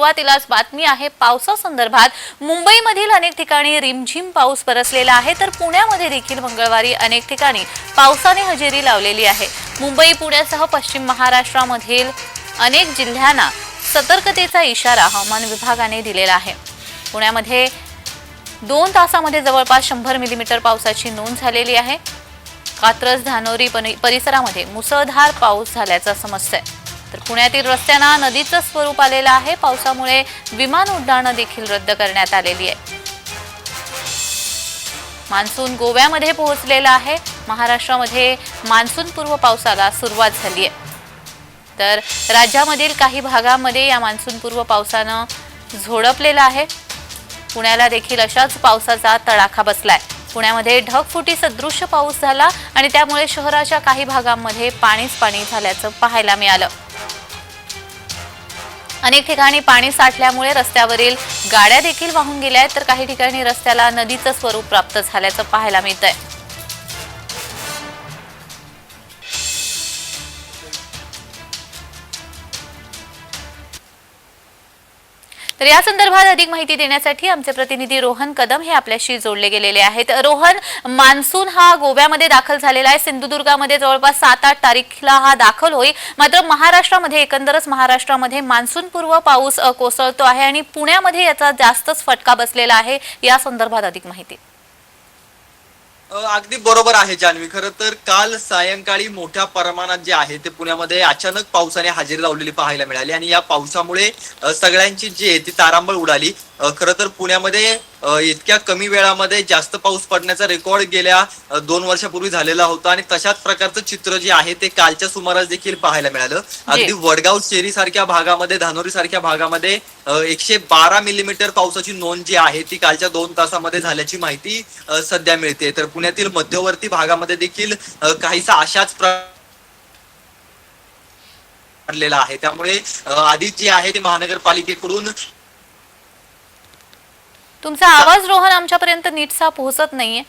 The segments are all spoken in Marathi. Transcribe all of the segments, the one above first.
सुरुवातीलाच बातमी आहे पावसासंदर्भात मुंबईमधील अनेक ठिकाणी रिमझिम पाऊस बरसलेला आहे तर पुण्यामध्ये देखील मंगळवारी अनेक ठिकाणी पावसाने हजेरी लावलेली आहे. मुंबई पुण्यासह पश्चिम महाराष्ट्रामधील अनेक जिल्ह्यांना सतर्कतेचा इशारा हवामान विभागाने दिलेला आहे. पुण्यामध्ये दोन तासामध्ये जवळपास शंभर मिलीमीटर पावसाची नोंद झालेली आहे. कात्रज धानोरी परिसरामध्ये मुसळधार पाऊस झाल्याचं समजतंय. तर पुण्यातील रस्त्यांना नदीचं स्वरूप आलेलं आहे. पावसामुळे विमान उड्डाणं देखील रद्द करण्यात आलेली आहे. मान्सून गोव्यामध्ये पोहोचलेला आहे. महाराष्ट्रामध्ये मान्सूनपूर्व पावसाला सुरुवात झाली आहे. तर राज्यामधील काही भागामध्ये या मान्सूनपूर्व पावसानं झोडपलेलं आहे. पुण्याला देखील अशाच पावसाचा तडाखा बसलाय. पुण्यामध्ये ढगफुटी सदृश्य पाऊस झाला आणि त्यामुळे शहराच्या काही भागांमध्ये पाणीच पाणी झाल्याचं पाहायला मिळालं. अनेक ठिकाणी पाणी साठल्यामुळे रस्त्यावरील गाड्या देखील वाहून गेल्या आहेत तर काही ठिकाणी रस्त्याला नदीचं स्वरूप प्राप्त झाल्याचं पाहायला मिळत आहे तर या संदर्भात अधिक माहिती देण्यासाठी आमचे प्रतिनिधी रोहन कदम हे आपल्याशी जोडले गेलेले आहेत. रोहन मान्सून हा गोव्यामध्ये दाखल झालेला आहे. सिंधुदुर्गामध्ये जवळपास सात आठ तारीखला हा दाखल होईल. मात्र महाराष्ट्रामध्ये एकंदरच महाराष्ट्रामध्ये मान्सूनपूर्व पाऊस कोसळतो आहे आणि पुण्यामध्ये याचा जास्तच फटका बसलेला आहे. या संदर्भात अधिक माहिती. अगदी बरोबर आहे जान्हवी. खरं तर काल सायंकाळी मोठ्या प्रमाणात जे आहे ते पुण्यामध्ये अचानक पावसाने हजेरी लावलेली पाहायला मिळाली. आणि या पावसामुळे सगळ्यांची जी आहे ती तारांबळ उडाली. खरं तर पुण्यामध्ये इतक्या कमी वेळामध्ये जास्त पाऊस पडण्याचा रेकॉर्ड गेल्या दोन वर्षापूर्वी झालेला होता आणि तशाच प्रकारचं चित्र जे आहे ते कालच्या सुमारास देखील पाहायला मिळालं. अगदी वडगाव शेरी सारख्या भागामध्ये धानोरी सारख्या भागामध्ये एकशे बारा मिलीमीटर पावसाची नोंद जी आहे ती कालच्या दोन तासामध्ये झाल्याची माहिती सध्या मिळते. तर पुण्यातील मध्यवर्ती भागामध्ये देखील काहीसा अशाच प्र पडलेला आहे. त्यामुळे आधी जी आहे ती महानगरपालिकेकडून तुमचा आवाज रोहन आमच्यापर्यंत नीटसा पोहोचत नाहीये.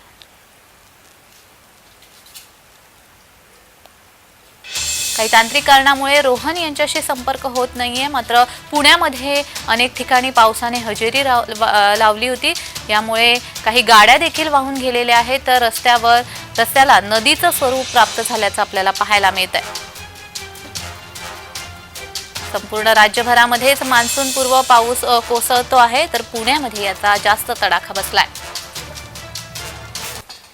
काही तांत्रिक कारणामुळे रोहन यांच्याशी संपर्क होत नाहीये. मात्र पुण्यामध्ये अनेक ठिकाणी पावसाने हजेरी लावली होती. यामुळे काही गाड्या देखील वाहून गेलेल्या आहेत. तर रस्त्यावर रस्त्याला नदीचं स्वरूप प्राप्त झाल्याचं आपल्याला पाहायला मिळत आहे संपूर्ण राज्यभरामध्येच मान्सूनपूर्व पाऊस कोसळतो आहे. तर पुण्यामध्ये याचा जास्त तडाखा बसलाय.